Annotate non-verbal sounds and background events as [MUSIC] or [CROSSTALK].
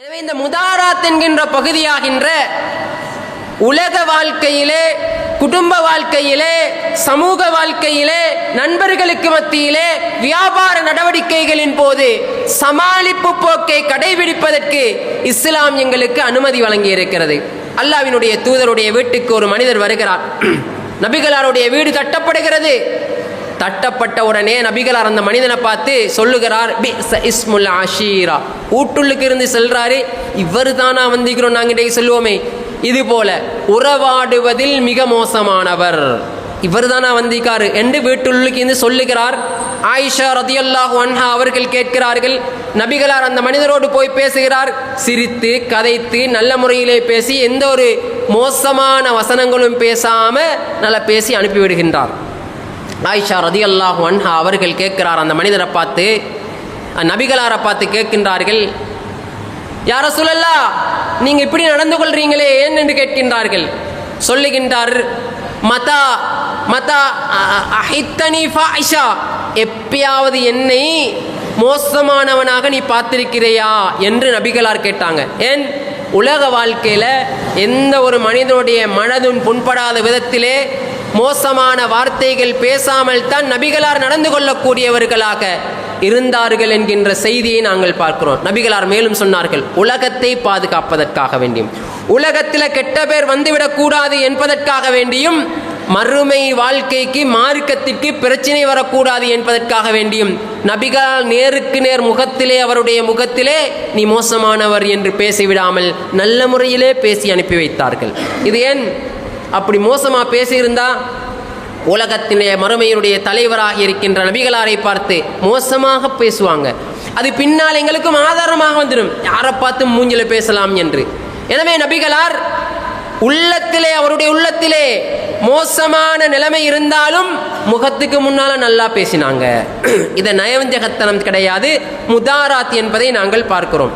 எனவே இந்த முதாராத் என்கின்ற பகுதியாகின்ற உலக வாழ்க்கையிலே குடும்ப வாழ்க்கையிலே சமூக வாழ்க்கையிலே நண்பர்களுக்கு மத்தியிலே வியாபார நடவடிக்கைகளின் போது சமாளிப்பு போக்கை கடைபிடிப்பதற்கு இஸ்லாம் எங்களுக்கு அனுமதி வழங்கி இருக்கிறது அல்லாவினுடைய தூதருடைய வீட்டுக்கு ஒரு மனிதர் வருகிறார். [CLEARS THROAT] நபிகளாருடைய வீடு கட்டப்படுகிறது. தட்டப்பட்ட உடனே நபிகளார் அந்த மனிதனை பார்த்து சொல்லுகிறார் "பி'ஸ இஸ்முல் ஆஷீரா ஊட்டுள்ளுக்கு இருந்து செல்றாரு இவர் தானா வந்திக்கிறோம் நாங்க இன்றைக்கு சொல்லுவோமே. இது போல உறவாடுவதில் மிக மோசமானவர். இவர் தானா வந்திக்காரு என்று வீட்டுள்ளுக்கு இருந்து சொல்லுகிறார். ஆயிஷா ரதியல்லாஹு அன்ஹா அவர்கள் கேட்கிறார்கள். நபிகளார் அந்த மனிதரோடு போய் பேசுகிறார். சிரித்து கதைத்து நல்ல முறையிலே பேசி எந்த ஒரு மோசமான வசனங்களும் பேசாம நல்லா பேசி அனுப்பிவிடுகின்றார். ஆயிஷா ரதி அல்லாஹ் அன்ஹா அவர்கள் கேட்கிறார். அந்த மனிதரை பார்த்து நபிகளாரை பார்த்து கேட்கின்றார்கள் யார சொல்லல்லா நீங்க இப்படி நடந்து கொள்றீங்களே ஏன் என்று கேட்கின்றார்கள். சொல்லுகின்றார் மதா மதா அஹித்தனி ஃபாயிஷா எப்பயாவது என்னை மோசமானவனாக நீ பார்த்திருக்கிறையா? என்று நபிகளார் கேட்டாங்க. ஏன்? உலக வாழ்க்கையில் எந்த ஒரு மனிதனுடைய மனதும் புண்படாத விதத்திலே மோசமான வார்த்தைகள் பேசாமல் தான் நபிகளார் நடந்து கொள்ளக்கூடியவர்களாக இருந்தார்கள் என்கின்ற செய்தியை நாங்கள் பார்க்கிறோம். நபிகளார் மேலும் சொன்னார்கள் உலகத்தை பாதுகாப்பதற்காக வேண்டியும் உலகத்தில் கெட்ட பேர் வந்துவிடக்கூடாது என்பதற்காக வேண்டியும் மறுமை வாழ்க்கைக்கு மார்க்கத்திற்கு பிரச்சனை வரக்கூடாது என்பதற்காக வேண்டியும் நபிகளால் நேருக்கு நேர் முகத்திலே அவருடைய முகத்திலே நீ மோசமானவர் என்று பேசிவிடாமல் நல்ல முறையிலே பேசி அனுப்பி வைத்தார்கள். இது ஏன் அப்படி மோசமாக பேசியிருந்தா உலகத்தினுடைய மறுமையினுடைய தலைவராக இருக்கின்ற நபிகளாரை பார்த்து மோசமாக பேசுவாங்க. அது பின்னால் எங்களுக்கும் ஆதாரமாக வந்துடும். யாரை பார்த்து மூஞ்சில பேசலாம் என்று. எனவே நபிகளார் உள்ளத்திலே அவருடைய உள்ளத்திலே மோசமான நிலைமை இருந்தாலும் முகத்துக்கு முன்னால நல்லா பேசினாங்க. இதை நயவஞ்சகத்தனம் கிடையாது. முதாராத் என்பதை நாங்கள் பார்க்கிறோம்.